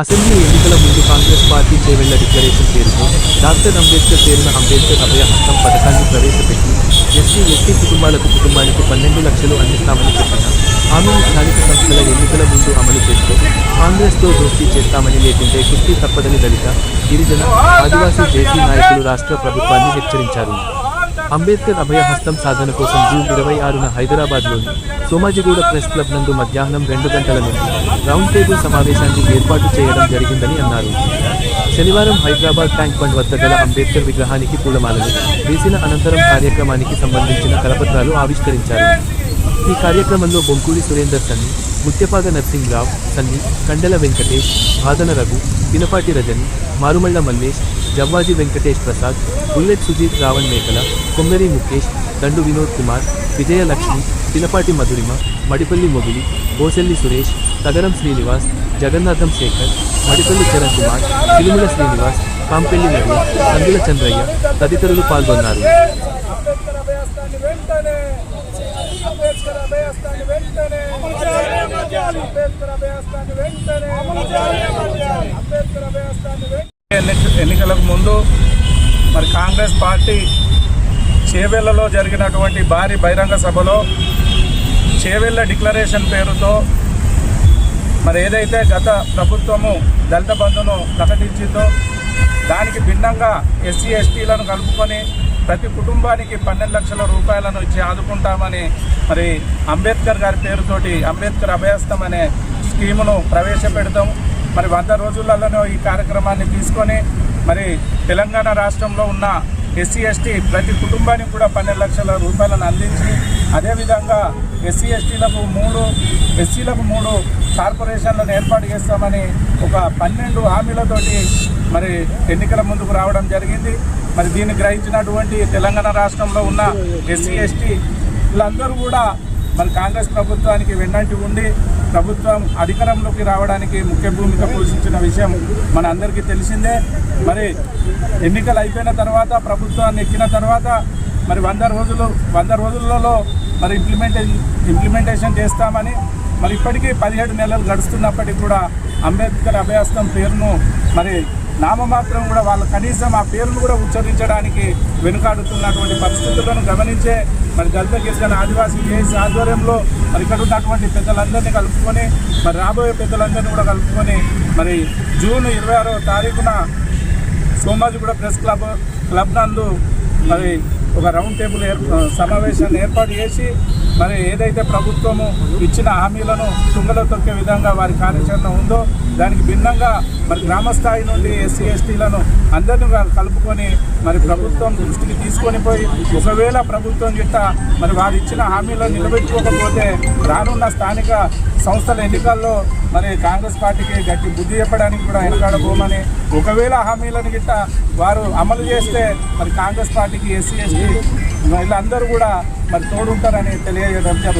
Assembly ఎన్నికల ముందు Congress party Chevella declaration పేరుతో డాక్టర్ అంబేద్కర్ పేరున అంబేద్కర్ అభయ హస్తం పథకాన్ని ప్రవేశపెట్టి ఎస్సీ ఎస్టీ కుటుంబాలకు కుటుంబానికి పన్నెండు లక్షలు అందిస్తామని చెప్పిన హామీని స్థానిక సంస్థల ఎన్నికల ముందు అమలు చేస్తూ కాంగ్రెస్తో దోస్తీ చేస్తామని లేకుంటే కుస్తీ తప్పదని దళిత గిరిజన ఆదివాసీ జేసీ నాయకులు రాష్ట్ర ప్రభుత్వాన్ని హెచ్చరించారు. అంబేద్కర్ అభయ హస్తం సాధన కోసం జూన్ ఇరవై ఆరున హైదరాబాద్లోని సోమాజిగూడ ప్రెస్ క్లబ్ నందు మధ్యాహ్నం రెండు గంటల నుండి రౌండ్ టేబుల్ సమావేశాన్ని ఏర్పాటు చేయడం జరిగిందని అన్నారు. శనివారం హైదరాబాద్ ట్యాంక్ బండ్ వద్ద గల అంబేద్కర్ విగ్రహానికి పూలమాలలు వేసిన అనంతరం కార్యక్రమానికి సంబంధించిన కరపత్రాలు ఆవిష్కరించారు. ఈ కార్యక్రమంలో బొంకూలి సురేందర్ సన్ని ముత్యపాగ నర్సింగ్రావు సన్ని కండల వెంకటేష్ భాదన రఘు పినపాటి రజని మారుమళ్ళ మల్లేష్ జవ్వాజీ వెంకటేష్ ప్రసాద్ బుల్లెట్ సుజీత్ రావణ్ మేకల కొమ్మరి ముఖేష్ దండు వినోద్ కుమార్ విజయలక్ష్మి పినపాటి మధురిమ మడిపల్లి మొగిలి బోసెల్లి సురేష్ తగరం శ్రీనివాస్ జగన్నాథం శేఖర్ మడిపల్లి చరణ్ కుమార్ తిరుమల శ్రీనివాస్ పాంపెల్లి నడి సందుల చంద్రయ్య తదితరులు పాల్గొన్నారు అంబేద్కర్ అభయాస్తాన్ని వెంటనే అంబేద్కర్ అభయాస్తాన్ని వెంటనే అంబేద్కర్ వెంటనే అంబేద్కర్ ఎన్నికలకు ముందు మరి కాంగ్రెస్ పార్టీ చేవెళ్ళలో జరిగినటువంటి భారీ బహిరంగ సభలో చేవెళ్ళ డిక్లరేషన్ పేరుతో మరి ఏదైతే గత ప్రభుత్వము దళిత బంధును ప్రకటించిందో దానికి భిన్నంగా ఎస్సీ ఎస్టీలను కలుపుకొని ప్రతి కుటుంబానికి పన్నెండు లక్షల రూపాయలను ఇచ్చి ఆదుకుంటామని మరి అంబేద్కర్ గారి పేరుతోటి అంబేద్కర్ అభయస్థం అనే స్కీమును ప్రవేశపెడతాం. మరి వంద రోజులలోనూ ఈ కార్యక్రమాన్ని తీసుకొని మరి తెలంగాణ రాష్ట్రంలో ఉన్న ఎస్సీ ఎస్టీ ప్రతి కుటుంబానికి కూడా పన్నెండు లక్షల రూపాయలను అందించి అదేవిధంగా ఎస్సీ ఎస్టీలకు మూడు ఎస్సీలకు మూడు కార్పొరేషన్లను ఏర్పాటు చేస్తామని ఒక పన్నెండు హామీలతోటి మరి ఎన్నికల ముందుకు రావడం జరిగింది. మరి దీన్ని గ్రహించినటువంటి తెలంగాణ రాష్ట్రంలో ఉన్న ఎస్సీ ఎస్టీ వీళ్ళందరూ కూడా మరి కాంగ్రెస్ ప్రభుత్వానికి వెన్నంటి ఉండి ప్రభుత్వం అధికారంలోకి రావడానికి ముఖ్య భూమిక పోషించిన విషయం మన అందరికీ తెలిసిందే. మరి ఎన్నికలు అయిపోయిన తర్వాత ప్రభుత్వాన్ని ఎక్కిన తర్వాత మరి వంద రోజులు వంద రోజులలో మరి ఇంప్లిమెంటే ఇంప్లిమెంటేషన్ చేస్తామని మరి ఇప్పటికీ పదిహేడు నెలలు గడుస్తున్నప్పటికీ కూడా అంబేద్కర్ అభయాస్తం పేరును మరి నామమాత్రం కూడా వాళ్ళు కనీసం ఆ పేరును కూడా ఉచ్చరించడానికి వెనుకాడుతున్నటువంటి పరిస్థితులను గమనించే మరి దళిత గిరిజన ఆదివాసీ కేసు ఆధ్వర్యంలో మరి ఇక్కడ ఉన్నటువంటి పెద్దలందరినీ కలుపుకొని మరి రాబోయే పెద్దలందరినీ కూడా కలుపుకొని మరి జూన్ ఇరవై ఆరో తారీఖున సోమాజిగూడ ప్రెస్ క్లబ్ క్లబ్ నందు మరి ఒక రౌండ్ టేబుల్ సమావేశాన్ని ఏర్పాటు చేసి మరి ఏదైతే ప్రభుత్వము ఇచ్చిన హామీలను తుంగలో తొక్కే విధంగా వారి కార్యాచరణ ఉందో దానికి భిన్నంగా మరి గ్రామ స్థాయి నుండి ఎస్సీ ఎస్టీలను అందరినీ కలుపుకొని మరి ప్రభుత్వం దృష్టికి తీసుకొని పోయి ఒకవేళ ప్రభుత్వం గిట్ట మరి వారు ఇచ్చిన హామీలను నిలబెట్టుకోకపోతే రానున్న స్థానిక సంస్థల ఎన్నికల్లో మరి కాంగ్రెస్ పార్టీకి గట్టి బుద్ధి చెప్పడానికి కూడా వెనకాడబోమని ఒకవేళ హామీలను గిట్ట వారు అమలు చేస్తే మరి కాంగ్రెస్ పార్టీకి ఎస్సీ ఎస్టీ వీళ్ళందరూ కూడా మరి తోడుంటారని తెలియజేయడం జరుగుతుంది.